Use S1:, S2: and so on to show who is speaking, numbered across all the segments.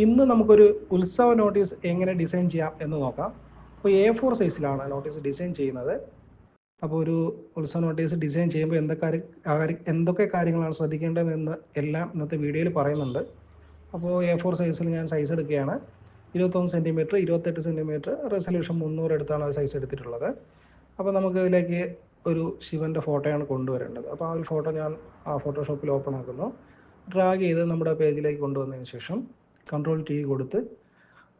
S1: ഇന്ന് നമുക്കൊരു ഉത്സവ നോട്ടീസ് എങ്ങനെ ഡിസൈൻ ചെയ്യാം എന്ന് നോക്കാം. അപ്പോൾ എ ഫോർ സൈസിലാണ് നോട്ടീസ് ഡിസൈൻ ചെയ്യുന്നത്. അപ്പോൾ ഒരു ഉത്സവ നോട്ടീസ് ഡിസൈൻ ചെയ്യുമ്പോൾ എന്തൊക്കെ എന്തൊക്കെ കാര്യങ്ങളാണ് ശ്രദ്ധിക്കേണ്ടതെന്ന് എല്ലാം ഇന്നത്തെ വീഡിയോയിൽ പറയുന്നുണ്ട്. അപ്പോൾ എ ഫോർ സൈസിൽ ഞാൻ സൈസ് എടുക്കുകയാണ്. ഇരുപത്തൊന്ന് സെന്റിമീറ്റർ ഇരുപത്തെട്ട് സെന്റിമീറ്റർ റെസല്യൂഷൻ മുന്നൂറ് എടുത്താണ് സൈസ് എടുത്തിട്ടുള്ളത്. അപ്പോൾ നമുക്ക് ഇതിലേക്ക് ഒരു ശിവന്റെ ഫോട്ടോയാണ് കൊണ്ടുവരേണ്ടത്. അപ്പോൾ ആ ഒരു ഫോട്ടോ ഞാൻ ആ ഫോട്ടോഷോപ്പിൽ ഓപ്പൺ ആക്കുന്നു. ഡ്രാഗ് ചെയ്ത് നമ്മുടെ പേജിലേക്ക് കൊണ്ടുവന്നതിന് ശേഷം കൺട്രോൾ ടി കൊടുത്ത്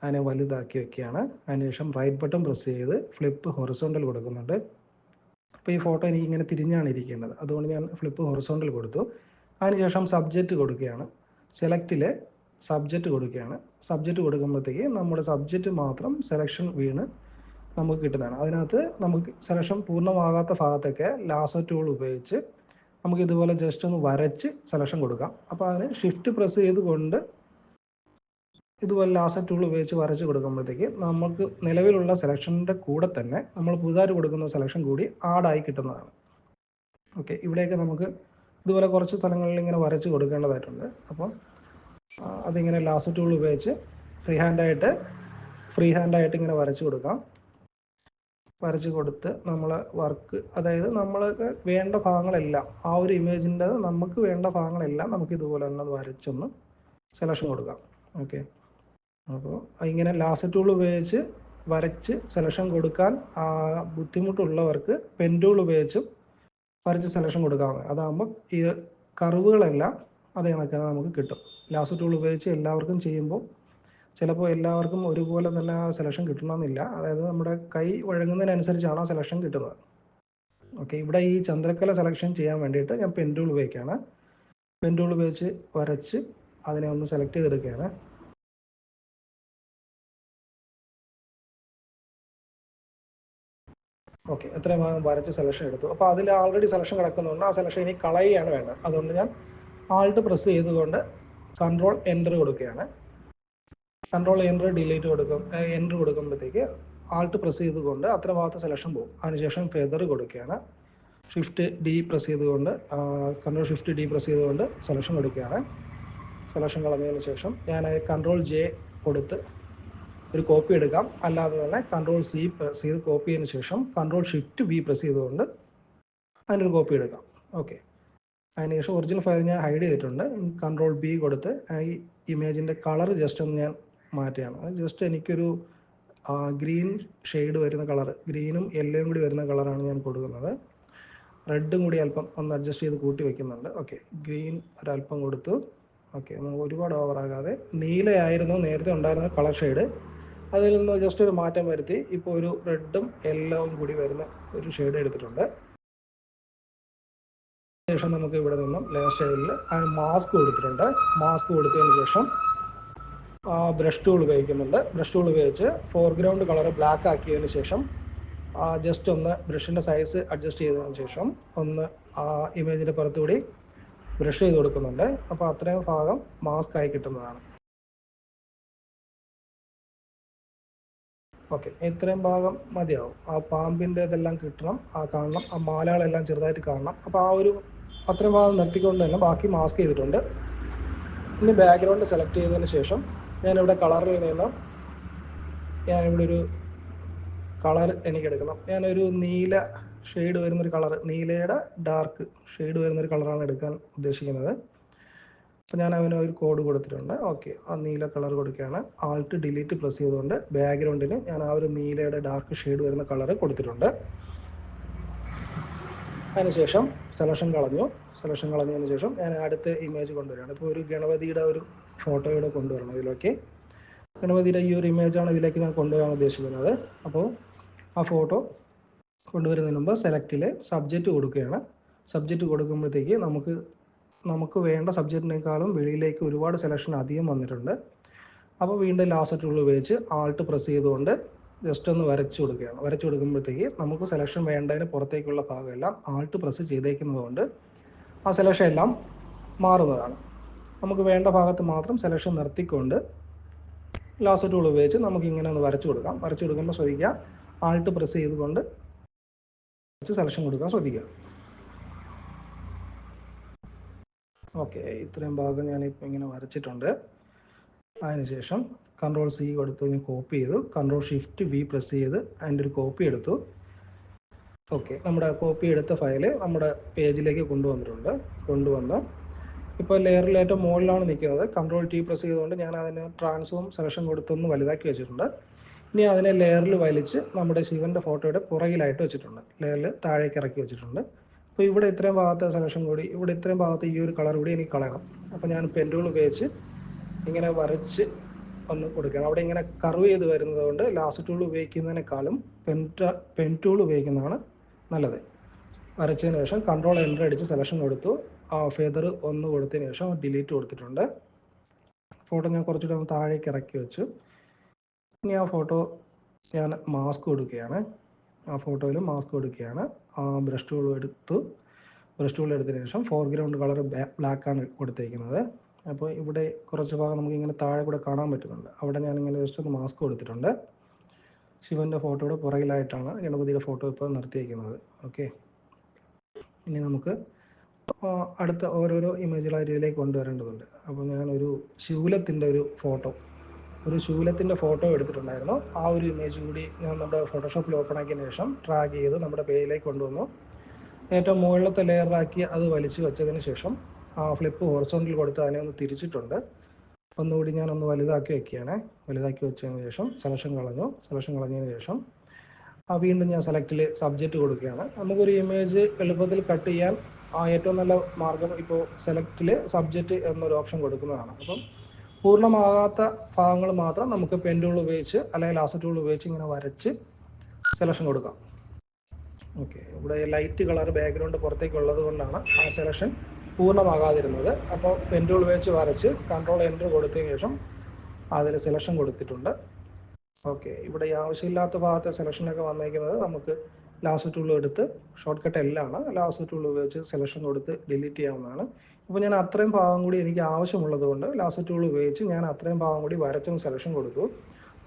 S1: അതിനെ വലുതാക്കി വെക്കുകയാണ്. അതിനുശേഷം റൈറ്റ് ബട്ടൺ പ്രസ് ചെയ്ത് ഫ്ലിപ്പ് ഹൊറിസോണ്ടൽ കൊടുക്കുന്നുണ്ട്. അപ്പോൾ ഈ ഫോട്ടോ എനിക്ക് ഇങ്ങനെ തിരിഞ്ഞാണ് ഇരിക്കേണ്ടത് അതുകൊണ്ട് ഞാൻ ഫ്ലിപ്പ് ഹൊറിസോണ്ടൽ കൊടുത്തു. അതിനുശേഷം സബ്ജക്റ്റ് കൊടുക്കുകയാണ്. സെലക്റ്റിൽ സബ്ജക്റ്റ് കൊടുക്കുകയാണ്. സബ്ജക്റ്റ് കൊടുക്കുമ്പോഴത്തേക്ക് നമ്മുടെ സബ്ജക്റ്റ് മാത്രം സെലക്ഷൻ വീണ് നമുക്ക് കിട്ടുന്നതാണ്. അതിനകത്ത് നമുക്ക് സെലക്ഷൻ പൂർണമാകാത്ത ഭാഗത്തൊക്കെ ലാസർ ടൂൾ ഉപയോഗിച്ച് നമുക്ക് ഇതുപോലെ ജസ്റ്റ് ഒന്ന് വരച്ച് സെലക്ഷൻ കൊടുക്കാം. അപ്പോൾ അതിന് ഷിഫ്റ്റ് പ്രസ് ചെയ്തുകൊണ്ട് ഇതുപോലെ ആസ ടൂൾ ഉപയോഗിച്ച് വരച്ച് കൊടുക്കുമ്പോഴത്തേക്ക് നമുക്ക് നിലവിലുള്ള സെലക്ഷന്റെ കൂടെ തന്നെ നമ്മൾ പുതുതായിട്ട് കൊടുക്കുന്ന സെലക്ഷൻ കൂടി ആഡായി കിട്ടുന്നതാണ്. ഓക്കെ ഇവിടെയൊക്കെ നമുക്ക് ഇതുപോലെ കുറച്ച് സ്ഥലങ്ങളിൽ ഇങ്ങനെ വരച്ച് കൊടുക്കേണ്ടതായിട്ടുണ്ട്. അപ്പം അതിങ്ങനെ ലാസ് ടൂൾ ഉപയോഗിച്ച് ഫ്രീ ഹാൻഡായിട്ട് ഫ്രീ ഹാൻഡായിട്ട് ഇങ്ങനെ വരച്ച് കൊടുക്കാം. വരച്ച് കൊടുത്ത് നമ്മൾ വർക്ക് അതായത് നമ്മൾക്ക് വേണ്ട ഭാഗങ്ങളെല്ലാം ആ ഒരു ഇമേജിന്റെ നമുക്ക് വേണ്ട ഭാഗങ്ങളെല്ലാം നമുക്ക് ഇതുപോലെ തന്നെ വരച്ചൊന്ന് സെലക്ഷൻ കൊടുക്കാം. ഓക്കെ അപ്പോൾ ഇങ്ങനെ ലാസ്റ്റ് ടൂൾ ഉപയോഗിച്ച് വരച്ച് സെലക്ഷൻ കൊടുക്കാൻ ബുദ്ധിമുട്ടുള്ളവർക്ക് പെൻ ടൂൾ ഉപയോഗിച്ചും വരച്ച് സെലക്ഷൻ കൊടുക്കാവുന്നത് അതാകുമ്പോൾ ഈ കർവുകളെല്ലാം അതേ കണക്കാണ് നമുക്ക് കിട്ടും. ലാസ്റ്റ് ടൂൾ ഉപയോഗിച്ച് എല്ലാവർക്കും ചെയ്യുമ്പോൾ ചിലപ്പോൾ എല്ലാവർക്കും ഒരുപോലെ തന്നെ ആ സെലക്ഷൻ കിട്ടണമെന്നില്ല. അതായത് നമ്മുടെ കൈ വഴങ്ങുന്നതിനനുസരിച്ചാണ് ആ സെലക്ഷൻ കിട്ടുന്നത്. ഓക്കെ ഇവിടെ ഈ ചന്ദ്രക്കല സെലക്ഷൻ ചെയ്യാൻ വേണ്ടിയിട്ട് ഞാൻ പെൻ ടൂൾ ഉപയോഗിക്കുകയാണ്. പെൻ ടൂൾ ഉപയോഗിച്ച് വരച്ച് അതിനെ ഒന്ന് സെലക്ട് ചെയ്തെടുക്കുകയാണ്. ഓക്കെ എത്രയും ഭാഗം വരച്ച് സെലക്ഷൻ എടുത്തു. അപ്പോൾ അതിൽ ആൾറെഡി സെലക്ഷൻ കിടക്കുന്നുണ്ട്. ആ സെലക്ഷൻ ഇനി കളയുകയാണ് വേണ്ടത്. അതുകൊണ്ട് ഞാൻ ആൾട്ട് പ്രസ് ചെയ്തുകൊണ്ട് കൺട്രോൾ എന്റർ കൊടുക്കുകയാണ്. കൺട്രോൾ എന്റർ ഡിലീറ്റ് കൊടുക്കും എന്റർ കൊടുക്കുമ്പോഴത്തേക്ക് ആൾട്ട് പ്രസ് ചെയ്തുകൊണ്ട് അത്ര ഭാഗത്ത് സെലക്ഷൻ പോകും. അതിനുശേഷം ഫെദർ കൊടുക്കുകയാണ്. ഷിഫ്റ്റ് ഡി പ്രസ് ചെയ്തുകൊണ്ട് കൺട്രോൾ ഷിഫ്റ്റ് ഡി പ്രസ് ചെയ്തുകൊണ്ട് സെലക്ഷൻ കൊടുക്കുകയാണ് സെലക്ഷൻ കളഞ്ഞതിന് ശേഷം ഞാൻ കൺട്രോൾ ജെ കൊടുത്ത് ഒരു കോപ്പി എടുക്കാം. അല്ലാതെ തന്നെ കൺട്രോൾ സി പ്രസ് ചെയ്ത് കോപ്പി ചെയ്തതിന് ശേഷം കൺട്രോൾ ഷിഫ്റ്റ് വി പ്രസ് ചെയ്തുകൊണ്ട് അതിനൊരു കോപ്പി എടുക്കാം. ഓക്കെ അതിനുശേഷം ഒറിജിനൽ ഫയൽ ഞാൻ ഹൈഡ് ചെയ്തിട്ടുണ്ട്. കൺട്രോൾ ബി കൊടുത്ത് ഈ ഇമേജിന്റെ കളർ ജസ്റ്റ് ഒന്ന് ഞാൻ മാറ്റുകയാണ്. ജസ്റ്റ് എനിക്കൊരു ഗ്രീൻ ഷെയ്ഡ് വരുന്ന കളർ ഗ്രീനും യെല്ലോയും കൂടി വരുന്ന കളറാണ് ഞാൻ കൊടുക്കുന്നത്. റെഡും കൂടി അല്പം ഒന്ന് അഡ്ജസ്റ്റ് ചെയ്ത് കൂട്ടി വെക്കുന്നുണ്ട്. ഓക്കെ ഗ്രീൻ ഒരല്പം കൊടുത്തു. ഓക്കെ ഒരുപാട് ഓവറാകാതെ നീലയായിരുന്നു നേരത്തെ ഉണ്ടായിരുന്ന കളർ ഷെയ്ഡ് അതിൽ നിന്ന് ജസ്റ്റ് ഒരു മാറ്റം വരുത്തി. ഇപ്പോൾ ഒരു റെഡും യെല്ലോവും കൂടി വരുന്ന ഒരു ഷെയ്ഡ് എടുത്തിട്ടുണ്ട്. ശേഷം നമുക്ക് ഇവിടെ നിന്നും ലെയർ സ്റ്റൈലിൽ ആ മാസ്ക് കൊടുത്തിട്ടുണ്ട്. മാസ്ക് കൊടുത്തതിന് ശേഷം ബ്രഷ് ടൂൾ ഉപയോഗിക്കുന്നുണ്ട്. ബ്രഷ് ടൂൾ ഉപയോഗിച്ച് ഫോർഗ്രൗണ്ട് കളർ ബ്ലാക്ക് ആക്കിയതിന് ശേഷം ജസ്റ്റ് ഒന്ന് ബ്രഷിന്റെ സൈസ് അഡ്ജസ്റ്റ് ചെയ്തതിന് ശേഷം ഒന്ന് ആ ഇമേജിന്റെ പുറത്തുകൂടി ബ്രഷ് ചെയ്ത് കൊടുക്കുന്നുണ്ട്. അപ്പോൾ അത്രയും ഭാഗം മാസ്ക് ആയി കിട്ടുന്നതാണ്. ഓക്കെ ഇത്രയും ഭാഗം മതിയാവും. ആ പാമ്പിന്റെ ഇതെല്ലാം കിട്ടണം ആ കാണണം ആ മാലകളെല്ലാം ചെറുതായിട്ട് കാണണം. അപ്പോൾ ആ ഒരു അത്രയും ഭാഗം നിർത്തിക്കൊണ്ട് തന്നെ ബാക്കി മാസ്ക് ചെയ്തിട്ടുണ്ട്. ഇനി ബാക്ക്ഗ്രൗണ്ട് സെലക്ട് ചെയ്തതിന് ശേഷം ഞാൻ ഞാനിവിടെ കളറിൽ നിന്ന് ഞാനിവിടെ ഒരു കളർ എനിക്ക് എടുക്കണം ഞാനൊരു നീല ഷെയ്ഡ് വരുന്നൊരു കളർ നീലയുടെ ഡാർക്ക് ഷെയ്ഡ് വരുന്നൊരു കളറാണ് എടുക്കാൻ ഉദ്ദേശിക്കുന്നത്. അപ്പോൾ ഞാൻ അവന് ഒരു കോഡ് കൊടുത്തിട്ടുണ്ട്. ഓക്കെ ആ നീല കളർ കൊടുക്കുകയാണ്. ആൾട്ട് ഡിലീറ്റ് പ്രസ് ചെയ്തുകൊണ്ട് ബാക്ക്ഗ്രൗണ്ടിന് ഞാൻ ആ ഒരു നീലയുടെ ഡാർക്ക് ഷെയ്ഡ് വരുന്ന കളർ കൊടുത്തിട്ടുണ്ട്. അതിനുശേഷം സെലക്ഷൻ കളഞ്ഞു. സെലക്ഷൻ കളഞ്ഞതിന് ശേഷം ഞാൻ അടുത്ത ഇമേജ് കൊണ്ടുവരികയാണ്. ഇപ്പോൾ ഒരു ഗണപതിയുടെ ഒരു ഫോട്ടോ ഇവിടെ കൊണ്ടുവരണം ഇതിലേക്ക്. ഗണപതിയുടെ ഈ ഒരു ഇമേജാണ് ഇതിലേക്ക് ഞാൻ കൊണ്ടുവരാൻ ഉദ്ദേശിക്കുന്നത്. അപ്പോൾ ആ ഫോട്ടോ കൊണ്ടുവരുന്നതിന് മുമ്പ് സെലക്റ്റിൽ സബ്ജക്റ്റ് കൊടുക്കുകയാണ്. സബ്ജക്റ്റ് കൊടുക്കുമ്പോഴത്തേക്ക് നമുക്ക് നമുക്ക് വേണ്ട സബ്ജക്റ്റിനേക്കാളും വെളിയിലേക്ക് ഒരുപാട് സെലക്ഷൻ അധികം വന്നിട്ടുണ്ട്. അപ്പോൾ വീണ്ടും ലാസ്റ്റ് ടൂൾ ഉപയോഗിച്ച് ആൾട്ട് പ്രസ് ചെയ്തുകൊണ്ട് ജസ്റ്റ് ഒന്ന് വരച്ചു കൊടുക്കുകയാണ്. വരച്ചു കൊടുക്കുമ്പോഴത്തേക്ക് നമുക്ക് സെലക്ഷൻ വേണ്ടതിന് പുറത്തേക്കുള്ള ഭാഗമെല്ലാം ആൾട്ട് പ്രസ് ചെയ്തേക്കുന്നതുകൊണ്ട് ആ സെലക്ഷൻ എല്ലാം മാറുന്നതാണ്. നമുക്ക് വേണ്ട ഭാഗത്ത് മാത്രം സെലക്ഷൻ നിർത്തിക്കൊണ്ട് ലാസ്റ്റ് ടൂൾ ഉപയോഗിച്ച് നമുക്ക് ഇങ്ങനെ ഒന്ന് വരച്ചു കൊടുക്കാം. വരച്ചു കൊടുക്കുമ്പോൾ ശ്രദ്ധിക്കുക ആൾട്ട് പ്രസ് ചെയ്തുകൊണ്ട് സെലക്ഷൻ കൊടുക്കാൻ ശ്രദ്ധിക്കുക. ഓക്കെ ഇത്രയും ഭാഗം ഞാനിപ്പോൾ ഇങ്ങനെ വരച്ചിട്ടുണ്ട്. അതിനുശേഷം കൺട്രോൾ സി കൊടുത്ത് ഞാൻ കോപ്പി ചെയ്തു. കൺട്രോൾ ഷിഫ്റ്റ് വി പ്രസ് ചെയ്ത് അതിന്റെ ഒരു കോപ്പി എടുത്തു. ഓക്കെ നമ്മുടെ കോപ്പി എടുത്ത ഫയൽ നമ്മുടെ പേജിലേക്ക് കൊണ്ടുവന്നിട്ടുണ്ട്. കൊണ്ടുവന്ന് ഇപ്പോൾ ലെയറിൽ ഏറ്റവും മുകളിലാണ് നിൽക്കുന്നത്. കൺട്രോൾ ടി പ്രസ് ചെയ്തുകൊണ്ട് ഞാൻ അതിന് ട്രാൻസ്ഫോം സെലക്ഷൻ കൊടുത്തൊന്ന് വലുതാക്കി വെച്ചിട്ടുണ്ട്. ഇനി അതിനെ ലെയറിൽ വലിച്ച് നമ്മുടെ ശിവന്റെ ഫോട്ടോയുടെ പുറകിലായിട്ട് വെച്ചിട്ടുണ്ട്. ലെയറിൽ താഴേക്ക് ഇറക്കി വെച്ചിട്ടുണ്ട്. അപ്പോൾ ഇവിടെ ഇത്രയും ഭാഗത്തെ സെലക്ഷൻ കൂടി ഇവിടെ ഇത്രയും ഭാഗത്ത് ഈ ഒരു കളർ കൂടി എനിക്ക് കളയണം. അപ്പോൾ ഞാൻ പെൻ ഉപയോഗിച്ച് ഇങ്ങനെ വരച്ച് ഒന്ന് കൊടുക്കണം. അവിടെ ഇങ്ങനെ കർവ് ചെയ്ത് വരുന്നത് കൊണ്ട് ലാസ്റ്റ് ടൂൾ ഉപയോഗിക്കുന്നതിനേക്കാളും പെൻ പെൻ ടൂൾ ഉപയോഗിക്കുന്നതാണ് നല്ലത്. വരച്ചതിന് ശേഷം കൺട്രോൾ എന്റർ അടിച്ച് സെലക്ഷൻ കൊടുത്തു. ആ ഫെദർ ഒന്ന് കൊടുത്തതിന് ശേഷം ഡിലീറ്റ് കൊടുത്തിട്ടുണ്ട്. ഫോട്ടോ ഞാൻ കുറച്ചുകൂടെ താഴേക്ക് ഇറക്കി വെച്ചു. ഇനി ആ ഫോട്ടോ ഞാൻ മാസ്ക് കൊടുക്കുകയാണ്. ആ ഫോട്ടോയിൽ മാസ്ക് കൊടുക്കുകയാണ്. ആ ബ്രഷ് ടൂൾ എടുത്തു ടൂൾ എടുത്തതിന് ശേഷം ഫോർഗ്രൗണ്ട് കളർ ബ്ലാക്ക് ആണ് കൊടുത്തേക്കുന്നത്. അപ്പോൾ ഇവിടെ കുറച്ച് ഭാഗം നമുക്ക് ഇങ്ങനെ താഴെ കൂടെ കാണാൻ പറ്റുന്നുണ്ട്. അവിടെ ഞാൻ ഇങ്ങനെ ജസ്റ്റ് ഒന്ന് മാസ്ക് കൊടുത്തിട്ടുണ്ട്. ശിവന്റെ ഫോട്ടോയുടെ പുറകിലായിട്ടാണ് ഗണപതിയുടെ ഫോട്ടോ ഇപ്പോൾ നിർത്തിയിരിക്കുന്നത്. ഓക്കെ ഇനി നമുക്ക് അടുത്ത ഓരോരോ ഇമേജുകളായിട്ട് ഇതിലേക്ക് കൊണ്ടുവരേണ്ടതുണ്ട്. അപ്പോൾ ഞാനൊരു ശൂലത്തിന്റെ ഒരു ഫോട്ടോ ഒരു ശൂലത്തിന്റെ ഫോട്ടോ എടുത്തിട്ടുണ്ടായിരുന്നു. ആ ഒരു ഇമേജ് കൂടി ഞാൻ നമ്മുടെ ഫോട്ടോഷോപ്പിൽ ഓപ്പൺ ആക്കിയതിന് ശേഷം ട്രാക്ക് ചെയ്ത് നമ്മുടെ പേജിലേക്ക് കൊണ്ടുവന്നു. ഏറ്റവും മുകളിലത്തെ ലെയറിലാക്കി അത് വലിച്ചു വെച്ചതിന് ശേഷം ആ ഫ്ലിപ്പ് ഹോറിസോണ്ടിൽ കൊടുത്ത് അതിനെ ഒന്ന് തിരിച്ചിട്ടുണ്ട്. ഒന്നുകൂടി ഞാൻ ഒന്ന് വലുതാക്കി വെക്കുകയാണ്. വലുതാക്കി വെച്ചതിന് ശേഷം സെലക്ഷൻ കളഞ്ഞു. സെലക്ഷൻ കളഞ്ഞതിന് ശേഷം ആ വീണ്ടും ഞാൻ സെലക്ടിൽ സബ്ജക്റ്റ് കൊടുക്കുകയാണ്. നമുക്കൊരു ഇമേജ് എളുപ്പത്തിൽ കട്ട് ചെയ്യാൻ ആ ഏറ്റവും നല്ല മാർഗം ഇപ്പോൾ സെലക്ടിൽ സബ്ജക്റ്റ് എന്നൊരു ഓപ്ഷൻ കൊടുക്കുന്നതാണ്. അപ്പം പൂർണമാകാത്ത ഭാഗങ്ങൾ മാത്രം നമുക്ക് പെൻ ഉപയോഗിച്ച് അല്ലെങ്കിൽ ആസറ്റുകൾ ഉപയോഗിച്ച് ഇങ്ങനെ വരച്ച് സെലക്ഷൻ കൊടുക്കാം. ഓക്കെ ഇവിടെ ലൈറ്റ് കളർ ബാക്ക്ഗ്രൗണ്ട് പുറത്തേക്ക് ഉള്ളത് കൊണ്ടാണ് ആ സെലക്ഷൻ പൂർണമാകാതിരുന്നത്. അപ്പോൾ പെൻ ഉപയോഗിച്ച് വരച്ച് കൺട്രോൾ എന്റർ കൊടുത്തതിന് ശേഷം അതിൽ സെലക്ഷൻ കൊടുത്തിട്ടുണ്ട്. ഓക്കെ ഇവിടെ ഈ ആവശ്യമില്ലാത്ത ഭാഗത്തെ സെലക്ഷനൊക്കെ വന്നേക്കുന്നത് നമുക്ക് ലാസ്റ്റ് ടൂൾ എടുത്ത് ഷോർട്ട് കട്ട് ആണ്. ലാസ്റ്റ് ടൂൾ ഉപയോഗിച്ച് സെലക്ഷൻ കൊടുത്ത് ഡിലീറ്റ് ചെയ്യാവുന്നതാണ്. ഇപ്പോൾ ഞാൻ അത്രയും ഭാഗം കൂടി എനിക്ക് ആവശ്യമുള്ളത് കൊണ്ട് ലാസ്റ്റ് ടൂൾ ഉപയോഗിച്ച് ഞാൻ അത്രയും ഭാഗം കൂടി വരച്ചും സെലക്ഷൻ കൊടുത്തു.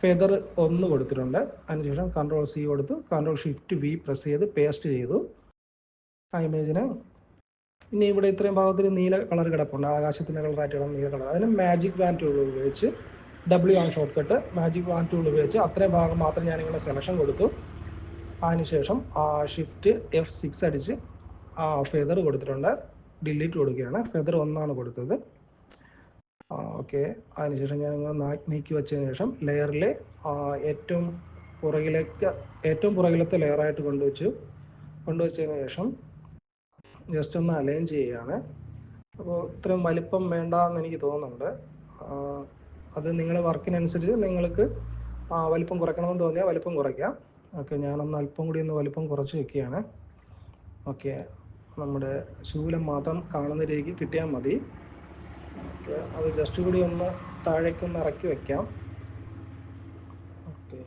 S1: ഫെദർ ഒന്ന് കൊടുത്തിട്ടുണ്ട്. അതിനുശേഷം കൺട്രോൾ സി കൊടുത്തു. കൺട്രോൾ ഷിഫ്റ്റ് വി പ്രസ് ചെയ്ത് പേസ്റ്റ് ചെയ്തു. ആ ഇമേജിന് ഇനി ഇവിടെ ഇത്രയും ഭാഗത്തിൽ നീല കളർ കിടപ്പുണ്ട്. ആകാശത്തിന്റെ കളറായിട്ട് കിടന്ന നീല കളർ അതിന് മാജിക് വാൻ ടൂൾ ഉപയോഗിച്ച് ഡബ്ല്യു ആണ് shortcut magic wand tool ഉപയോഗിച്ച് അത്രയും ഭാഗം മാത്രം ഞാൻ ഇങ്ങനെ സെലക്ഷൻ കൊടുത്തു. അതിനുശേഷം ഷിഫ്റ്റ് എഫ് സിക്സ് അടിച്ച് ആ ഫെദർ കൊടുത്തിട്ടുണ്ട്. ഡിലീറ്റ് കൊടുക്കുകയാണ്. ഫെദർ ഒന്നാണ് കൊടുത്തത്. ഓക്കെ അതിനുശേഷം ഞാൻ ഇങ്ങനെ നാ- നീക്കി വെച്ചതിന് ശേഷം ലെയറിലെ ഏറ്റവും പുറകിലേക്ക് ഏറ്റവും പുറകിലത്തെ ലെയറായിട്ട് കൊണ്ടുവച്ചു. കൊണ്ടുവച്ചതിന് ശേഷം ജസ്റ്റ് ഒന്ന് അലൈൻ ചെയ്യുകയാണ്. അപ്പോൾ ഇത്രയും വലിപ്പം വേണ്ട എന്ന് എനിക്ക് തോന്നുന്നുണ്ട്. അത് നിങ്ങളുടെ വർക്കിനനുസരിച്ച് നിങ്ങൾക്ക് വലിപ്പം കുറയ്ക്കണമെന്ന് തോന്നിയാൽ വലിപ്പം കുറയ്ക്കാം. ഓക്കെ ഞാനൊന്ന് അല്പം കൂടി ഒന്ന് വലിപ്പം കുറച്ച് വെക്കുകയാണ്. ഓക്കെ നമ്മുടെ ശൂലം മാത്രം കാണുന്ന രീതിക്ക് കിട്ടിയാൽ മതി. അത് ജസ്റ്റ് കൂടി ഒന്ന് താഴേക്ക് ഒന്ന് ഇറക്കി വെക്കാം. ഓക്കെ.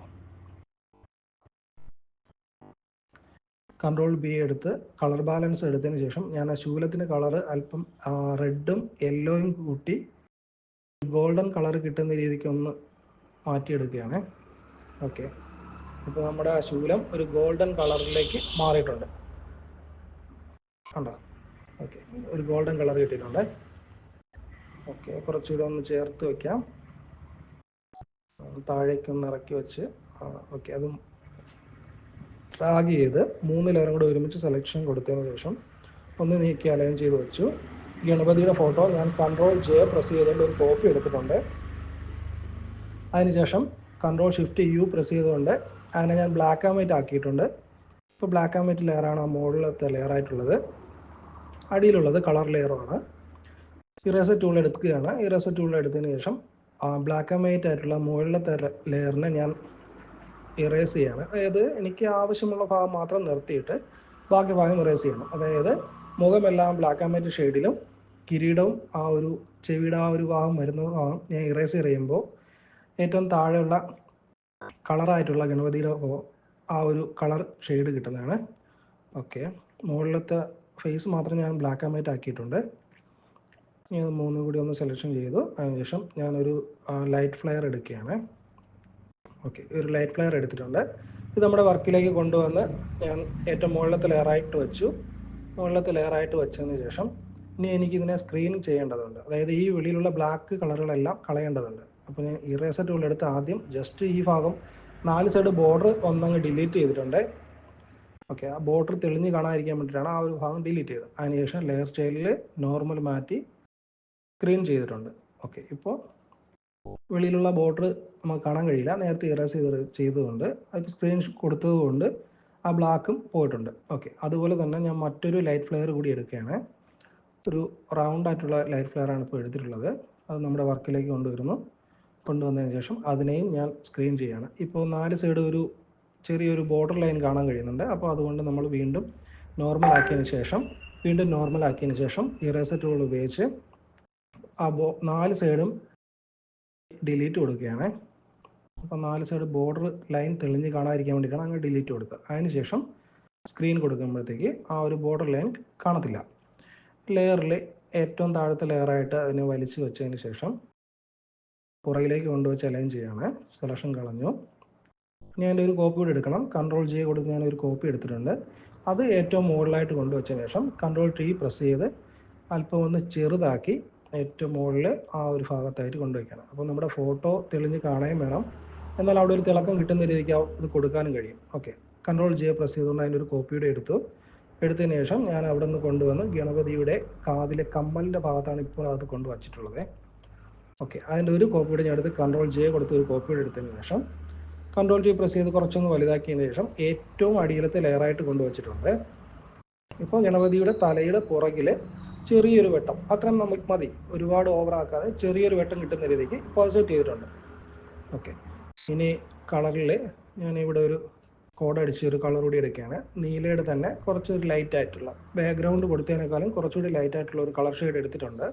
S1: കൺട്രോൾ ബി എടുത്ത് കളർ ബാലൻസ് എടുത്തതിന് ശേഷം ഞാൻ ആ ശൂലത്തിന്റെ കളർ അല്പം റെഡും യെല്ലോയും കൂട്ടി ഗോൾഡൻ കളർ കിട്ടുന്ന രീതിക്ക് ഒന്ന് മാറ്റിയെടുക്കുകയാണ്. ഓക്കെ. ഇപ്പോൾ നമ്മുടെ ആ ശൂലം ഒരു ഗോൾഡൻ കളറിലേക്ക് മാറിയിട്ടുണ്ട്. കണ്ടോ ഓക്കെ ഒരു ഗോൾഡൻ കളർ കിട്ടിയിട്ടുണ്ട്. ഓക്കെ കുറച്ചുകൂടെ ഒന്ന് ചേർത്ത് വെക്കാം. താഴേക്ക് ഒന്ന് ഇറക്കി വെച്ച് ഓക്കെ അതും ഡ്രാഗ് ചെയ്ത് മൂന്നിലേറെ കൂടെ ഒരുമിച്ച് സെലക്ഷൻ കൊടുത്തതിന് ശേഷം ഒന്ന് നീക്കി അലൈൻ ചെയ്ത് വെച്ചു. ഗണപതിയുടെ ഫോട്ടോ ഞാൻ കൺട്രോൾ ജെ പ്രസ് ചെയ്തുകൊണ്ട് ഒരു കോപ്പി എടുത്തിട്ടുണ്ട്. അതിനുശേഷം കൺട്രോൾ ഷിഫ്റ്റ് യു പ്രസ് ചെയ്തുകൊണ്ട് അതിനെ ഞാൻ ബ്ലാക്ക് ആൻഡ് വൈറ്റ് ആക്കിയിട്ടുണ്ട്. ഇപ്പോൾ ബ്ലാക്ക് ആൻഡ് വൈറ്റ് ലെയറാണ് ആ മുകളിലത്തെ ലെയർ ആയിട്ടുള്ളത്. അടിയിലുള്ളത് കളർ ലെയറാണ് ഇറേസർ ടൂൾ എടുക്കുകയാണ്. ഇറേസർ ടൂൾ എടുത്തതിന് ശേഷം ബ്ലാക്ക് ആൻഡ് വൈറ്റ് ആയിട്ടുള്ള മുകളിലത്തെ ലെയറിനെ ഞാൻ ഇറേസ് ചെയ്യാണ്. അതായത് എനിക്ക് ആവശ്യമുള്ള ഭാഗം മാത്രം നിർത്തിയിട്ട് ബാക്കി ഭാഗം ഇറേസ് ചെയ്യണം. അതായത് മുഖമെല്ലാം ബ്ലാക്ക് ആൻഡ് വൈറ്റ് ഷെയ്ഡിലും കിരീടവും ആ ഒരു ചെവിയുടെ ആ ഒരു ഭാഗം വരുന്ന ഭാഗം ഞാൻ ഇറേസ് ചെയ്യുമ്പോൾ ഏറ്റവും താഴെയുള്ള കളറായിട്ടുള്ള ഗണപതിയുടെ ആ ഒരു കളർ ഷെയ്ഡ് കിട്ടുന്നതാണ്. ഓക്കെ മുകളിലത്തെ ഫേസ് മാത്രം ഞാൻ ബ്ലാക്ക് ആൻഡ് വൈറ്റ് ആക്കിയിട്ടുണ്ട്. ഇനി അത് മൂന്നും കൂടി ഒന്ന് സെലക്ഷൻ ചെയ്തു. അതിനുശേഷം ഞാനൊരു ലൈറ്റ് ഫ്ലയർ എടുക്കുകയാണ്. ഓക്കെ ഒരു ലൈറ്റ് ഫ്ലയർ എടുത്തിട്ടുണ്ട്. ഇത് നമ്മുടെ വർക്കിലേക്ക് കൊണ്ടുവന്ന് ഞാൻ ഏറ്റവും മുകളിലത്തെ ലെയറായിട്ട് വെച്ചു. മുകളിലത്തെ ലെയറായിട്ട് വെച്ചതിന് ശേഷം ഇനി എനിക്ക് ഇതിനെ സ്ക്രീൻ ചെയ്യേണ്ടതുണ്ട്. അതായത് ഈ വെളിയിലുള്ള ബ്ലാക്ക് കളറുകളെല്ലാം കളയേണ്ടതുണ്ട്. അപ്പോൾ ഞാൻ ഇറേസർ ടൂൾ എടുത്ത് ആദ്യം ജസ്റ്റ് ഈ ഭാഗം നാല് സൈഡ് ബോർഡർ ഒന്നങ്ങ് ഡിലീറ്റ് ചെയ്തിട്ടുണ്ട്. ഓക്കെ ആ ബോർഡർ തെളിഞ്ഞ് കാണാതിരിക്കാൻ വേണ്ടിയിട്ടാണ് ആ ഒരു ഭാഗം ഡിലീറ്റ് ചെയ്തത്. അതിനുശേഷം ലെയർ സ്റ്റൈലിൽ നോർമൽ മാറ്റി സ്ക്രീൻ ചെയ്തിട്ടുണ്ട്. ഓക്കെ ഇപ്പോൾ വെളിയിലുള്ള ബോർഡർ നമുക്ക് കാണാൻ കഴിയില്ല. നേരത്തെ ഇറേസ് ചെയ്ത് ചെയ്തതുകൊണ്ട് അതിപ്പോൾ സ്ക്രീൻ കൊടുത്തതുകൊണ്ട് ആ ബ്ലാക്കും പോയിട്ടുണ്ട്. ഓക്കെ അതുപോലെ തന്നെ ഞാൻ മറ്റൊരു ലൈറ്റ് ഫ്ലെയർ കൂടി എടുക്കുകയാണ്. ഒരു റൗണ്ട് ആയിട്ടുള്ള ലൈറ്റ് ഫ്ലെയർ ആണ് ഇപ്പോൾ എടുത്തിട്ടുള്ളത്. അത് നമ്മുടെ വർക്കിലേക്ക് കൊണ്ടുവരുന്നു. കൊണ്ടുവന്നതിന് ശേഷം അതിനെയും ഞാൻ സ്ക്രീൻ ചെയ്യുകയാണ് ഇപ്പോൾ നാല് സൈഡ് ഒരു ചെറിയൊരു ബോർഡർ ലൈൻ കാണാൻ കഴിയുന്നുണ്ട്. അപ്പോൾ അതുകൊണ്ട് നമ്മൾ വീണ്ടും നോർമൽ ആക്കിയതിന് ശേഷം വീണ്ടും നോർമൽ ആക്കിയതിന് ശേഷം ഇറേസർ ടൂൾ ഉപയോഗിച്ച് ആ ബോ നാല് സൈഡും ഡിലീറ്റ് കൊടുക്കുകയാണ്. അപ്പോൾ നാല് സൈഡ് ബോർഡർ ലൈൻ തെളിഞ്ഞ് കാണാതിരിക്കാൻ വേണ്ടിയിട്ടാണ് അങ്ങ് ഡിലീറ്റ് കൊടുത്തത്. അതിനുശേഷം സ്ക്രീൻ കൊടുക്കുമ്പോഴത്തേക്ക് ആ ഒരു ബോർഡർ ലൈൻ കാണത്തില്ല. ലെയറിൽ ഏറ്റവും താഴത്തെ ലെയറായിട്ട് അതിനെ വലിച്ചു വെച്ചതിന് ശേഷം പുറകിലേക്ക് കൊണ്ടുവച്ച് അലൈൻ ചെയ്യാണ് സെലക്ഷൻ കളഞ്ഞു. അതിന്റെ ഒരു കോപ്പി കൂടെ എടുക്കണം. കൺട്രോൾ ജെ കൊടുത്ത് ഞാൻ ഒരു കോപ്പി എടുത്തിട്ടുണ്ട്. അത് ഏറ്റവും മുകളിലായിട്ട് കൊണ്ടുവച്ച ശേഷം കൺട്രോൾ ടി പ്രസ് ചെയ്ത് അല്പം ഒന്ന് ചെറുതാക്കി ഏറ്റവും മുകളിൽ ആ ഒരു ഭാഗത്തായിട്ട് കൊണ്ടുവയ്ക്കണം. അപ്പോൾ നമ്മുടെ ഫോട്ടോ തെളിഞ്ഞ് കാണുകയും വേണം. എന്നാൽ അവിടെ ഒരു തിളക്കം കിട്ടുന്ന രീതിക്ക് ഇത് കൊടുക്കാനും കഴിയും. ഓക്കെ കൺട്രോൾ ജെ പ്രസ് ചെയ്തുകൊണ്ട് അതിന്റെ ഒരു കോപ്പിയുടെ എടുത്തു. എടുത്തതിന് ശേഷം ഞാൻ അവിടെ നിന്ന് കൊണ്ടുവന്ന് ഗണപതിയുടെ കാതിലെ കമ്മലിന്റെ ഭാഗത്താണ് ഇപ്പോൾ അത് കൊണ്ടുവച്ചിട്ടുള്ളത്. ഓക്കെ അതിന്റെ ഒരു കോപ്പിയുടെ ഞാൻ എടുത്ത് കൺട്രോൾ ജെ കൊടുത്ത് ഒരു കോപ്പിയുടെ എടുത്തതിന് ശേഷം കൺട്രോൾ ടി പ്രസ് ചെയ്ത് കുറച്ചൊന്ന് വലുതാക്കിയതിന് ശേഷം ഏറ്റവും അടിയിലത്തെ ലെയറായിട്ട് കൊണ്ടുവച്ചിട്ടുണ്ട്. ഇപ്പോൾ ഗണപതിയുടെ തലയുടെ പുറകിൽ ചെറിയൊരു വെട്ടം. അത്രയും നമുക്ക് മതി. ഒരുപാട് ഓവറാക്കാതെ ചെറിയൊരു വെട്ടം കിട്ടുന്ന രീതിക്ക് സെറ്റ് ചെയ്തിട്ടുണ്ട്. ഓക്കെ ഇനി കളറിൽ ഞാൻ ഇവിടെ ഒരു കോഡ് അടിച്ച് ഒരു കളർ കൂടി എടുക്കുകയാണ്. നീലയുടെ തന്നെ കുറച്ചൊരു ലൈറ്റ് ആയിട്ടുള്ള ബാക്ക്ഗ്രൗണ്ട് കൊടുത്തതിനേക്കാളും കുറച്ചുകൂടി ലൈറ്റ് ആയിട്ടുള്ള ഒരു കളർ ഷെയ്ഡ് എടുത്തിട്ടുണ്ട്.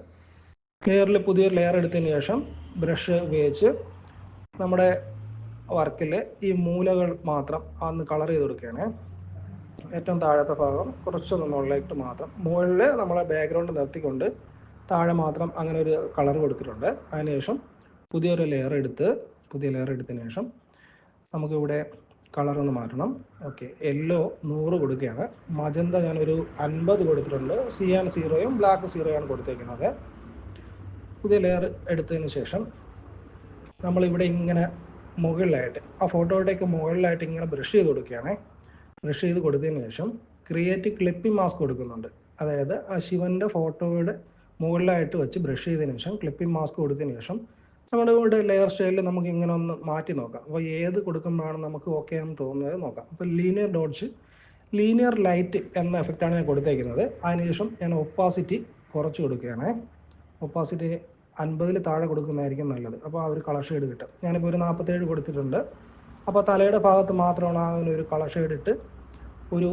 S1: ലെയറിൽ പുതിയൊരു ലെയർ എടുത്തതിന് ശേഷം ബ്രഷ് ഉപയോഗിച്ച് നമ്മുടെ വർക്കിൽ ഈ മൂലകൾ മാത്രം അന്ന് കളർ ചെയ്ത് കൊടുക്കുകയാണ്. ഏറ്റവും താഴത്തെ ഭാഗം കുറച്ചൊന്ന് മുകളിലേക്ക് മാത്രം. മുകളിൽ നമ്മളെ ബാക്ക്ഗ്രൗണ്ട് നിർത്തിക്കൊണ്ട് താഴെ മാത്രം അങ്ങനെ ഒരു കളർ കൊടുത്തിട്ടുണ്ട്. അതിനുശേഷം പുതിയൊരു ലെയർ എടുത്ത് പുതിയ ലെയർ എടുത്തതിന് ശേഷം നമുക്കിവിടെ കളർ ഒന്ന് മാറ്റണം. ഓക്കെ യെല്ലോ നൂറ് കൊടുക്കുകയാണ്. മജന്ത ഞാനൊരു അൻപത് കൊടുത്തിട്ടുണ്ട്. സി ആൻ സീറോയും ബ്ലാക്ക് സീറോയാണ് കൊടുത്തേക്കുന്നത്. പുതിയ ലെയർ എടുത്തതിന് ശേഷം നമ്മളിവിടെ ഇങ്ങനെ മുകളിലായിട്ട് ആ ഫോട്ടോയുടെയൊക്കെ മുകളിലായിട്ട് ഇങ്ങനെ ബ്രഷ് ചെയ്ത് കൊടുക്കുകയാണ്. ബ്രഷ് ചെയ്ത് കൊടുത്തതിന് ശേഷം ക്രിയേറ്റ് ക്ലിപ്പിംഗ് മാസ്ക് കൊടുക്കുന്നുണ്ട്. അതായത് ആ ശിവന്റെ ഫോട്ടോയുടെ മുകളിലായിട്ട് വെച്ച് ബ്രഷ് ചെയ്തതിന് ശേഷം ക്ലിപ്പിംഗ് മാസ്ക് കൊടുത്തതിന് ശേഷം നമ്മുടെ ഇവിടെ ലെയർ സ്റ്റൈലിൽ നമുക്ക് ഇങ്ങനെ ഒന്ന് മാറ്റി നോക്കാം. അപ്പോൾ ഏത് കൊടുക്കുമ്പോഴാണ് നമുക്ക് ഓക്കെ എന്ന് തോന്നുന്നത് നോക്കാം. അപ്പോൾ ലീനിയർ ഡോട്ട്സ് ലീനിയർ ലൈറ്റ് എന്ന എഫക്റ്റാണ് ഞാൻ കൊടുത്തേക്കുന്നത്. അതിനുശേഷം ഞാൻ ഒപ്പാസിറ്റി കുറച്ച് കൊടുക്കുകയാണ്. ഒപ്പാസിറ്റി അൻപതിൽ താഴെ കൊടുക്കുന്നതായിരിക്കും നല്ലത്. അപ്പോൾ ആ ഒരു കളർ ഷെയ്ഡ് കിട്ടും. ഞാനിപ്പോൾ ഒരു നാൽപ്പത്തേഴ് കൊടുത്തിട്ടുണ്ട്. അപ്പോൾ തലയുടെ ഭാഗത്ത് മാത്രമാണ് ആ ഒരു കളർ ഷെയ്ഡ് ഇട്ട് ഒരു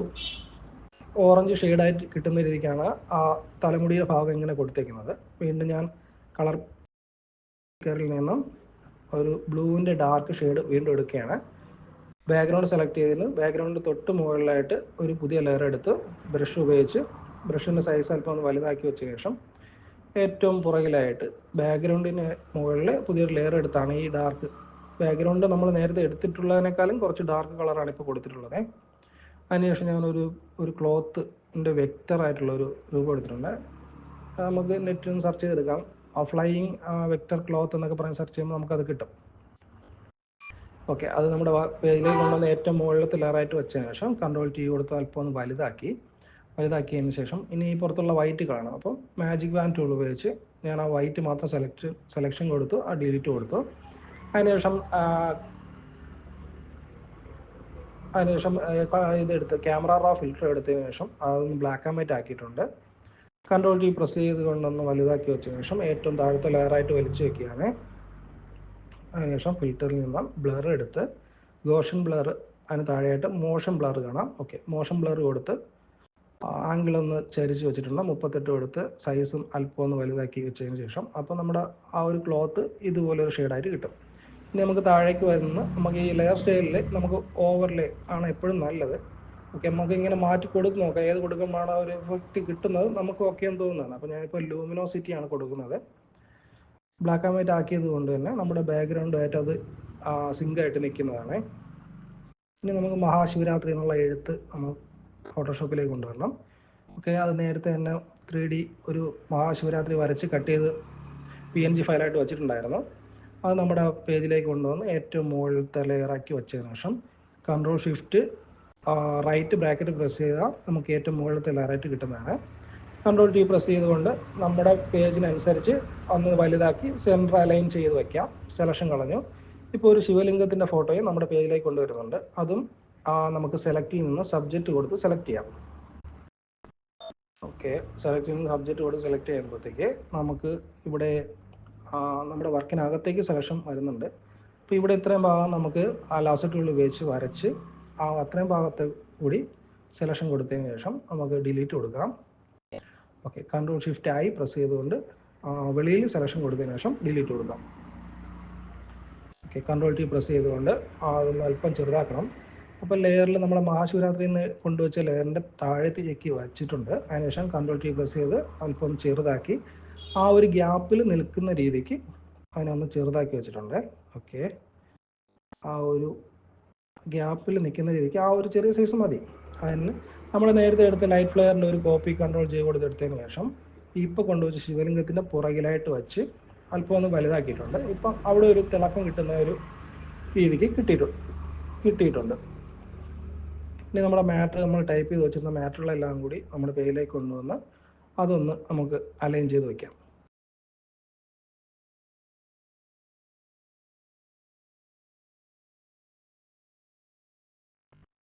S1: ഓറഞ്ച് ഷെയ്ഡായിട്ട് കിട്ടുന്ന രീതിക്കാണ് ആ തലമുടിയുടെ ഭാഗം ഇങ്ങനെ കൊടുത്തേക്കുന്നത്. വീണ്ടും ഞാൻ കളർ കെയറിൽ നിന്നും ഒരു ബ്ലൂവിന്റെ ഡാർക്ക് ഷെയ്ഡ് വീണ്ടും എടുക്കുകയാണ്. ബാക്ക്ഗ്രൗണ്ട് സെലക്ട് ചെയ്തതിന് ബാക്ക്ഗ്രൗണ്ട് തൊട്ട് മുകളിലായിട്ട് ഒരു പുതിയ ലെയർ എടുത്ത് ബ്രഷ് ഉപയോഗിച്ച് ബ്രഷിന്റെ സൈസ് അല്പം ഒന്ന് വലുതാക്കി വെച്ച ശേഷം ഏറ്റവും പുറകിലായിട്ട് ബാക്ക്ഗ്രൗണ്ടിന് മുകളിൽ പുതിയൊരു ലെയർ എടുത്താണ് ഈ ഡാർക്ക് ബാക്ക്ഗ്രൗണ്ട് നമ്മൾ നേരത്തെ എടുത്തിട്ടുള്ളതിനേക്കാളും കുറച്ച് ഡാർക്ക് കളറാണ് ഇപ്പോൾ കൊടുത്തിട്ടുള്ളത്. അതിനുശേഷം ഞാനൊരു ഒരു ക്ലോത്തിന്റെ വെക്റ്റർ ആയിട്ടുള്ള ഒരു രൂപം എടുത്തിട്ടുണ്ട്. നമുക്ക് നെറ്റിൽ സെർച്ച് ചെയ്തെടുക്കാം. ഫ്ലൈയിങ് വെക്റ്റർ ക്ലോത്ത് എന്നൊക്കെ പറഞ്ഞ് സെർച്ച് ചെയ്യുമ്പോൾ നമുക്കത് കിട്ടും. ഓക്കെ അത് നമ്മുടെ പേജിലേക്ക് കൊണ്ടുവന്ന് ഏറ്റവും മുകളിലത്തെ ലെയറായിട്ട് വെച്ചതിന് ശേഷം കൺട്രോൾ ടി കൊടുത്ത് അല്പം ഒന്ന് വലുതാക്കി. വലുതാക്കിയതിന് ശേഷം ഇനി ഈ പുറത്തുള്ള വൈറ്റ് കാണാം. അപ്പോൾ മാജിക് വാൻ ടൂൾ ഉപയോഗിച്ച് ഞാൻ ആ വൈറ്റ് മാത്രം സെലക്ട് സെലക്ഷൻ കൊടുത്തു ആ ഡിലീറ്റ് കൊടുത്തു. അതിനുശേഷം അതിനുശേഷം ഇതെടുത്ത് ക്യാമറ റാ ഫിൽറ്റർ എടുത്തതിന് ശേഷം അതൊന്ന് ബ്ലാക്ക് ആൻഡ് വൈറ്റ് ആക്കിയിട്ടുണ്ട്. കൺട്രോൾ ടി പ്രസ് ചെയ്ത് കൊണ്ടൊന്ന് വലുതാക്കി വെച്ചതിന് ശേഷം ഏറ്റവും താഴത്തെ ലെയറായിട്ട് വലിച്ചു വെക്കുകയാണ്. അതിനുശേഷം ഫിൽറ്ററിൽ നിന്ന് ബ്ലർ എടുത്ത് ഗോഷൻ ബ്ലർ അതിന് താഴെയായിട്ട് മോഷൻ ബ്ലർ കാണാം. ഓക്കെ മോഷൻ ബ്ലർ കൊടുത്ത് ആംഗിൾ ഒന്ന് ചരിച്ച് വെച്ചിട്ടുണ്ട്. മുപ്പത്തെട്ട് എടുത്ത് സൈസും അല്പം ഒന്ന് വലുതാക്കി വെച്ചതിന് ശേഷം അപ്പോൾ നമ്മുടെ ആ ഒരു ക്ലോത്ത് ഇതുപോലെ ഒരു ഷെയ്ഡായിട്ട് കിട്ടും. ഇനി നമുക്ക് താഴേക്ക് വരുന്ന നമുക്ക് ഈ ലെയർ സ്റ്റൈലിൽ നമുക്ക് ഓവർലേ ആണ് എപ്പോഴും നല്ലത്. ഓക്കെ നമുക്ക് ഇങ്ങനെ മാറ്റി കൊടുത്ത് നോക്കാം. ഏത് കൊടുക്കുമ്പോഴാണ് ആ ഒരു എഫക്റ്റ് കിട്ടുന്നത്? നമുക്ക് ഓക്കെ എന്ന് തോന്നുന്നതാണ്. അപ്പോൾ ഞാനിപ്പോൾ ലൂമിനോസിറ്റി ആണ് കൊടുക്കുന്നത്. ബ്ലാക്ക് ആൻഡ് വൈറ്റ് ആക്കിയത് കൊണ്ട് തന്നെ നമ്മുടെ ബാക്ക്ഗ്രൗണ്ടുമായിട്ട് അത് സിങ്കായിട്ട് നിൽക്കുന്നതാണ്. ഇനി നമുക്ക് മഹാശിവരാത്രി എന്നുള്ള എഴുത്ത് നമ്മൾ ഫോട്ടോഷോപ്പിലേക്ക് കൊണ്ടുവരണം. ഓക്കെ അത് നേരത്തെ തന്നെ ത്രീ ഡി ഒരു മഹാശിവരാത്രി വരച്ച് കട്ട് ചെയ്ത് പി എൻ ജി ഫയലായിട്ട് വെച്ചിട്ടുണ്ടായിരുന്നു. അത് നമ്മുടെ പേജിലേക്ക് കൊണ്ടുവന്ന് ഏറ്റവും മുകളിലത്തെ ലെയറാക്കി വെച്ച ശേഷം control shift right bracket press ചെയ്താൽ നമുക്ക് ഏറ്റവും മുകളിലത്തെ ലെയറായിട്ട് കിട്ടുന്നതാണ്. കൺട്രോൾ ടി പ്രസ് ചെയ്തുകൊണ്ട് നമ്മുടെ പേജിനനുസരിച്ച് ഒന്ന് വലുതാക്കി സെന്റർ അലൈൻ ചെയ്ത് വയ്ക്കാം സെലക്ഷൻ കളഞ്ഞു. ഇപ്പോൾ ഒരു ശിവലിംഗത്തിന്റെ ഫോട്ടോയും നമ്മുടെ പേജിലേക്ക് കൊണ്ടുവരുന്നുണ്ട്. അതും നമുക്ക് സെലക്റ്റിൽ നിന്ന് സബ്ജക്റ്റ് കൊടുത്ത് സെലക്ട് ചെയ്യാം. ഓക്കെ സെലക്റ്റിൽ നിന്ന് സബ്ജക്റ്റ് കൊടുത്ത് സെലക്ട് ചെയ്യുമ്പോഴത്തേക്ക് നമുക്ക് ഇവിടെ നമ്മുടെ വർക്കിനകത്തേക്ക് സെലക്ഷൻ വരുന്നുണ്ട്. അപ്പോൾ ഇവിടെ ഇത്രയും ഭാഗം നമുക്ക് ആ ലാസറ്റുകൾ ഉപയോഗിച്ച് വരച്ച് ആ അത്രയും ഭാഗത്ത് കൂടി സെലക്ഷൻ കൊടുത്തതിന് ശേഷം നമുക്ക് ഡിലീറ്റ് കൊടുക്കാം. Okay control shift I press ചെയ്തുകൊണ്ട് വെളിയിൽ സെലക്ഷൻ കൊടുത്തതിന് ശേഷം ഡിലീറ്റ് കൊടുക്കാം. ഓക്കെ കൺട്രോൾ ടി പ്രസ് ചെയ്തുകൊണ്ട് അതൊന്ന് അല്പം ചെറുതാക്കണം. അപ്പോൾ ലെയറിൽ നമ്മൾ മഹാശിവരാത്രി നിന്ന് കൊണ്ടുവച്ച ലെയറിന്റെ താഴത്തേക്ക് വച്ചിട്ടുണ്ട്. അതിനുശേഷം കൺട്രോൾ ടി പ്രസ് ചെയ്ത് അല്പം ചെറുതാക്കി ആ ഒരു ഗ്യാപ്പിൽ നിൽക്കുന്ന രീതിക്ക് അതിനൊന്ന് ചെറുതാക്കി വെച്ചിട്ടുണ്ട്. ഓക്കെ. ആ ഒരു ഗ്യാപ്പിൽ നിൽക്കുന്ന രീതിക്ക് ആ ഒരു ചെറിയ സൈസ് മതി. അതിന് നമ്മൾ നേരത്തെ എടുത്ത ലൈറ്റ് ഫ്ലെയറിന്റെ ഒരു കോപ്പി കൺട്രോൾ ചെയ്ത് കൊടുത്തെടുത്തതിന് ശേഷം ഇപ്പോൾ കൊണ്ടുവച്ച് ശിവലിംഗത്തിന്റെ പുറകിലായിട്ട് വെച്ച് അല്പം ഒന്ന് വലുതാക്കിയിട്ടുണ്ട്. ഇപ്പം അവിടെ ഒരു തിളക്കം കിട്ടുന്ന ഒരു രീതിക്ക് കിട്ടിയിട്ടുണ്ട്. കിട്ടിയിട്ടുണ്ട്. ഇനി നമ്മുടെ മാറ്റർ നമ്മൾ ടൈപ്പ് ചെയ്ത് വെച്ചിരുന്ന മാറ്ററുകളെല്ലാം കൂടി നമ്മുടെ പേജിലേക്ക് കൊണ്ടുവന്ന് അതൊന്ന് നമുക്ക് അലൈൻ ചെയ്ത് വെക്കാം.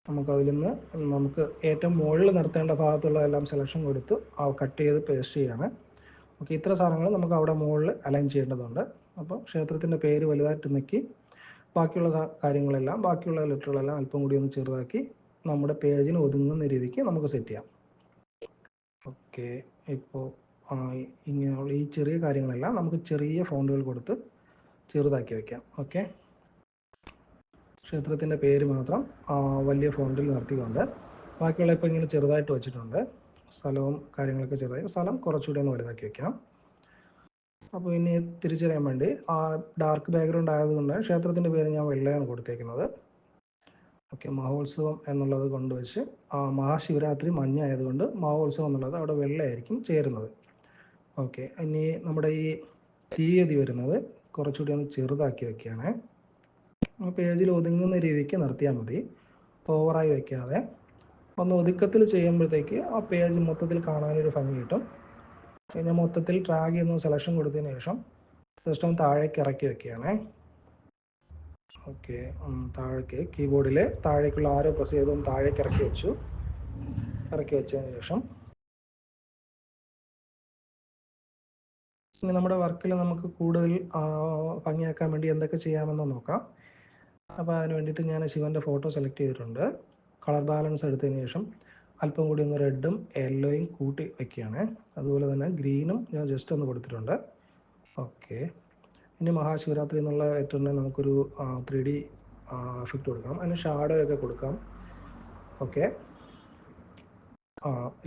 S1: നമുക്കതിൽ നിന്ന് നമുക്ക് ഏറ്റവും മുകളിൽ നിർത്തേണ്ട ഭാഗത്തുള്ള എല്ലാം സെലക്ഷൻ കൊടുത്ത് ആ കട്ട് ചെയ്ത് പേസ്റ്റ് ചെയ്യാണ്. ഓക്കെ ഇത്ര സാധനങ്ങൾ നമുക്ക് അവിടെ മുകളിൽ അലൈൻ ചെയ്യേണ്ടതുണ്ട്. അപ്പോൾ ക്ഷേത്രത്തിന്റെ പേര് വലുതായിട്ട് നിൽക്കി ബാക്കിയുള്ള കാര്യങ്ങളെല്ലാം ബാക്കിയുള്ള ലെറ്ററുകളെല്ലാം അല്പം കൂടി ഒന്ന് ചെറുതാക്കി നമ്മുടെ പേജിന് ഒതുങ്ങുന്ന രീതിക്ക് നമുക്ക് സെറ്റ് ചെയ്യാം. ഓക്കെ ഇപ്പോൾ ഇങ്ങനെയുള്ള ഈ ചെറിയ കാര്യങ്ങളെല്ലാം നമുക്ക് ചെറിയ ഫോണ്ടുകൾ കൊടുത്ത് ചെറുതാക്കി വയ്ക്കാം ഓക്കെ ക്ഷേത്രത്തിന്റെ പേര് മാത്രം വലിയ ഫോണ്ടിൽ നിർത്തിക്കൊണ്ട്. ബാക്കിയുള്ള ഇപ്പോൾ ഇങ്ങനെ ചെറുതായിട്ട് വെച്ചിട്ടുണ്ട്. സ്ഥലവും കാര്യങ്ങളൊക്കെ ചെറുതായി. സ്ഥലം കുറച്ചുകൂടി ഒന്ന് വലുതാക്കി വെക്കാം. അപ്പോൾ ഇനി തിരിച്ചറിയാൻ വേണ്ടി ഡാർക്ക് ബാക്ക്ഗ്രൗണ്ട് ആയതുകൊണ്ട് ക്ഷേത്രത്തിന്റെ പേര് ഞാൻ വെള്ളയാണ് കൊടുത്തേക്കുന്നത്. ഓക്കെ മഹോത്സവം എന്നുള്ളത് കൊണ്ടുവച്ച് ആ മഹാശിവരാത്രി മഞ്ഞ ആയതുകൊണ്ട് മഹോത്സവം എന്നുള്ളത് അവിടെ വെള്ളയായിരിക്കും ചേരുന്നത്. ഓക്കെ ഇനി നമ്മുടെ ഈ തീയതി വരുന്നത് കുറച്ചുകൂടി ഒന്ന് ചെറുതാക്കി വെക്കുകയാണ്. പേജിൽ ഒതുങ്ങുന്ന രീതിക്ക് നിർത്തിയാൽ മതി. ഓവറായി വെക്കാതെ. ഒന്ന് ഒതുക്കത്തിൽ ചെയ്യുമ്പോഴത്തേക്ക് ആ പേജ് മൊത്തത്തിൽ കാണാനൊരു ഭംഗി കിട്ടും. പിന്നെ മൊത്തത്തിൽ ട്രാഗ് ചെയ്യുന്ന സെലക്ഷൻ കൊടുത്തതിന് ശേഷം സിസ്റ്റം താഴേക്ക് ഇറക്കി വെക്കുകയാണേ. ഓക്കെ താഴേക്ക് കീബോർഡിൽ താഴേക്കുള്ള ആരോ പ്രസ് ചെയ്തൊന്ന് താഴേക്ക് ഇറക്കി വെച്ചു. ഇറക്കി വെച്ചതിന് ശേഷം ഇനി നമ്മുടെ വർക്കിൽ നമുക്ക് കൂടുതൽ ഭംഗിയാക്കാൻ വേണ്ടി എന്തൊക്കെ ചെയ്യാമെന്ന് നോക്കാം. അപ്പോൾ അതിന് വേണ്ടിയിട്ട് ഞാൻ ശിവന്റെ ഫോട്ടോ സെലക്ട് ചെയ്തിട്ടുണ്ട്. കളർ ബാലൻസ് എടുത്തതിന് ശേഷം അല്പം കൂടി ഒന്ന് റെഡും യെല്ലോയും കൂട്ടി വയ്ക്കുകയാണ് അതുപോലെ തന്നെ ഗ്രീനും ഞാൻ ജസ്റ്റ് ഒന്ന് കൊടുത്തിട്ടുണ്ട്. ഓക്കെ. ഇനി മഹാശിവരാത്രി എന്നുള്ള ഏറ്റവും നമുക്കൊരു ത്രീ ഡി എഫക്റ്റ് കൊടുക്കാം. അതിന് ഷാഡോ ഒക്കെ കൊടുക്കാം. ഓക്കെ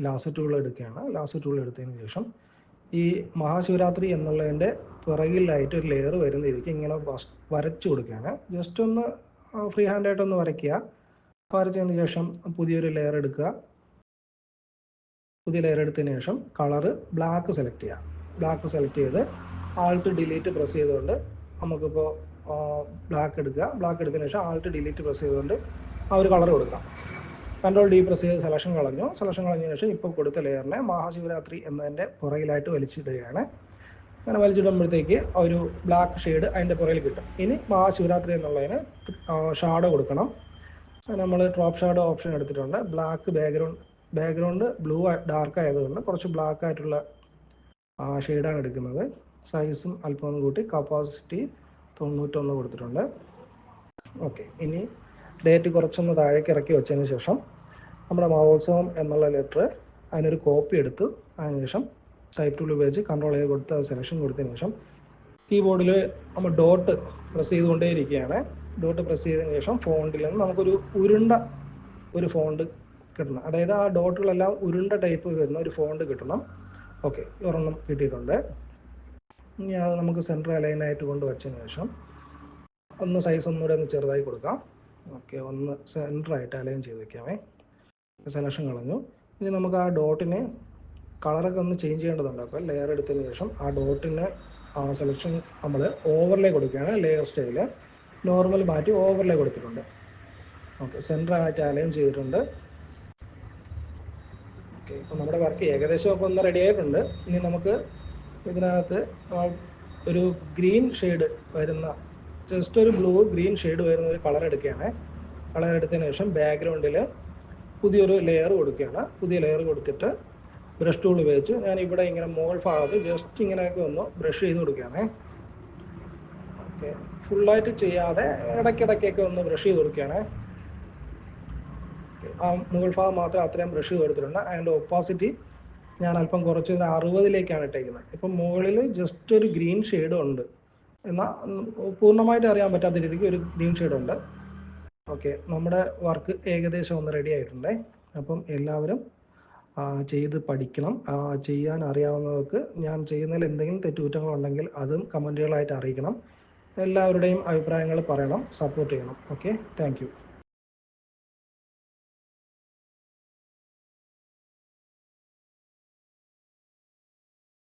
S1: ലാസ്റ്റ് ടൂൾ എടുക്കുകയാണ്. ലാസ്റ്റ് ടൂൾ എടുത്തതിന് ശേഷം ഈ മഹാശിവരാത്രി എന്നുള്ളതിന്റെ പിറകിലായിട്ട് ഒരു ലെയർ വരുന്ന രീതിക്ക് ഇങ്ങനെ വരച്ചു കൊടുക്കുകയാണ്. ജസ്റ്റ് ഒന്ന് ഫ്രീ ഹാൻഡായിട്ടൊന്ന് വരയ്ക്കുക. വരച്ചതിന് ശേഷം പുതിയൊരു ലെയർ എടുക്കുക. പുതിയ ലെയർ എടുത്തതിന് ശേഷം കളറ് ബ്ലാക്ക് സെലക്ട് ചെയ്യുക. ബ്ലാക്ക് സെലക്ട് ചെയ്ത് ആൾട്ട് ഡിലീറ്റ് പ്രസ് ചെയ്തുകൊണ്ട് നമുക്കിപ്പോൾ ബ്ലാക്ക് എടുക്കുക. ബ്ലാക്ക് എടുത്തതിന് ശേഷം ആൾട്ട് ഡിലീറ്റ് പ്രസ് ചെയ്തുകൊണ്ട് ആ ഒരു കളർ കൊടുക്കാം. കൺട്രോൾ ഡി പ്രസ് ചെയ്ത് സെലക്ഷൻ കളഞ്ഞു. സെലക്ഷൻ കളഞ്ഞതിന് ശേഷം ഇപ്പോൾ കൊടുത്ത ലെയറിനെ മഹാശിവരാത്രി എന്നതിന്റെ പുറകിലായിട്ട് വലിച്ചിടുകയാണ്. അങ്ങനെ വലിച്ചിടുമ്പോഴത്തേക്ക് ഒരു ബ്ലാക്ക് ഷെയ്ഡ് അതിന്റെ പുറകിൽ കിട്ടും. ഇനി മഹാശിവരാത്രി എന്നുള്ളതിന് ഷാഡോ കൊടുക്കണം. നമ്മൾ ഡ്രോപ്പ് ഷാഡോ ഓപ്ഷൻ എടുത്തിട്ടുണ്ട്. Black background background blue dark ആയതുകൊണ്ട് കുറച്ച് ബ്ലാക്ക് ആയിട്ടുള്ള ഷെയ്ഡാണ് എടുക്കുന്നത്. സൈസും അല്പം കൂട്ടി കപ്പാസിറ്റി തൊണ്ണൂറ്റൊന്ന് കൊടുത്തിട്ടുണ്ട്. ഓക്കെ ഇനി ഡേറ്റ് കുറച്ചൊന്ന് താഴേക്ക് ഇറക്കി വെച്ചതിന് ശേഷം നമ്മുടെ മഹോത്സവം എന്നുള്ള ലെറ്റർ അതിനൊരു കോപ്പി എടുത്ത് അതിനുശേഷം ടൈപ്പ് ടൂൾ ഉപയോഗിച്ച് കൺട്രോൾ ചെയ്ത് കൊടുത്ത് സെലക്ഷൻ കൊടുത്തതിന് ശേഷം കീബോർഡിൽ നമ്മൾ ഡോട്ട് പ്രസ് ചെയ്തുകൊണ്ടേയിരിക്കുകയാണ്. ഡോട്ട് പ്രസ് ചെയ്തതിന് ശേഷം ഫോണ്ടിൽ നിന്ന് നമുക്കൊരു ഉരുണ്ട ഒരു ഫോണ്ട് കിട്ടണം. അതായത് ആ ഡോട്ടുകളെല്ലാം ഉരുണ്ട ടൈപ്പ് വരുന്ന ഒരു ഫോണ്ട് കിട്ടണം. ഓക്കെ ഒരെണ്ണം കിട്ടിയിട്ടുണ്ട്. ഇനി അത് നമുക്ക് സെന്റർ അലൈനായിട്ട് കൊണ്ട് വെച്ചതിന് ശേഷം ഒന്ന് സൈസ് ഒന്നുകൂടെ ഒന്ന് ചെറുതായി കൊടുക്കാം. ഓക്കെ ഒന്ന് സെന്ററായിട്ട് അലൈൻ ചെയ്ത് വെക്കാമേ സെലക്ഷൻ കളഞ്ഞു. ഇനി നമുക്ക് ആ ഡോട്ടിനെ കളറൊക്കെ ഒന്ന് ചേഞ്ച് ചെയ്യേണ്ടതുണ്ട്. അപ്പോൾ ലെയർ എടുത്തതിന് ശേഷം ആ ഡോട്ടിന് സെലക്ഷൻ നമ്മൾ ഓവർലേ കൊടുക്കുകയാണ്. ലെയർ സ്റ്റൈൽ നോർമൽ മാറ്റി ഓവർലേ കൊടുത്തിട്ടുണ്ട്. ഓക്കെ സെന്റർ ആയിട്ട് അലൈൻ ചെയ്തിട്ടുണ്ട്. ഓക്കെ ഇപ്പോൾ നമ്മുടെ വർക്ക് ഏകദേശം ഒക്കെ ഒന്ന് റെഡി ആയിട്ടുണ്ട്. ഇനി നമുക്ക് ഇതിനകത്ത് ഒരു ഗ്രീൻ ഷെയ്ഡ് വരുന്ന ജസ്റ്റ് ഒരു ബ്ലൂ ഗ്രീൻ ഷെയ്ഡ് വരുന്ന ഒരു കളർ എടുക്കുകയാണ്. കളർ എടുത്തതിന് ശേഷം ബാക്ക്ഗ്രൗണ്ടിൽ പുതിയൊരു ലെയർ കൊടുക്കുകയാണ്. പുതിയ ലെയർ കൊടുത്തിട്ട് ബ്രഷ് ടൂൾ ഉപയോഗിച്ച് ഞാൻ ഇവിടെ ഇങ്ങനെ മോൾ ഭാഗത്ത് ജസ്റ്റ് ഇങ്ങനെയൊക്കെ ഒന്ന് ബ്രഷ് ചെയ്ത് കൊടുക്കുകയാണ്. ഓക്കെ ഫുള്ളായിട്ട് ചെയ്യാതെ ഇടയ്ക്കിടയ്ക്കൊക്കെ ഒന്ന് ബ്രഷ് ചെയ്ത് കൊടുക്കുകയാണ്. ആ മുകൾ ഭാഗം മാത്രം അത്രയും ബ്രഷ് ചെയ്ത് കൊടുത്തിട്ടുണ്ട്. അതിന്റെ ഒപ്പാസിറ്റി ഞാൻ അല്പം കുറച്ച് ഒരു അറുപതിലേക്കാണ് ഇട്ടേക്കുന്നത്. ഇപ്പം മുകളിൽ ജസ്റ്റ് ഒരു ഗ്രീൻ ഷെയ്ഡ് ഉണ്ട്. എന്നാൽ പൂർണമായിട്ട് അറിയാൻ പറ്റാത്ത രീതിക്ക് ഒരു ഗ്രീൻ ഷെയ്ഡ് ഉണ്ട്. ഓക്കെ നമ്മുടെ വർക്ക് ഏകദേശം ഒന്ന് റെഡി ആയിട്ടുണ്ടേ. അപ്പം എല്ലാവരും ചെയ്ത് പഠിക്കണം. ചെയ്യാൻ അറിയാവുന്നവർക്ക് ഞാൻ ചെയ്യുന്നതിൽ എന്തെങ്കിലും തെറ്റുകുറ്റങ്ങളുണ്ടെങ്കിൽ അതും കമന്റുകളായിട്ട് അറിയിക്കണം. എല്ലാവരുടെയും അഭിപ്രായങ്ങൾ പറയണം സപ്പോർട്ട് ചെയ്യണം. Okay thank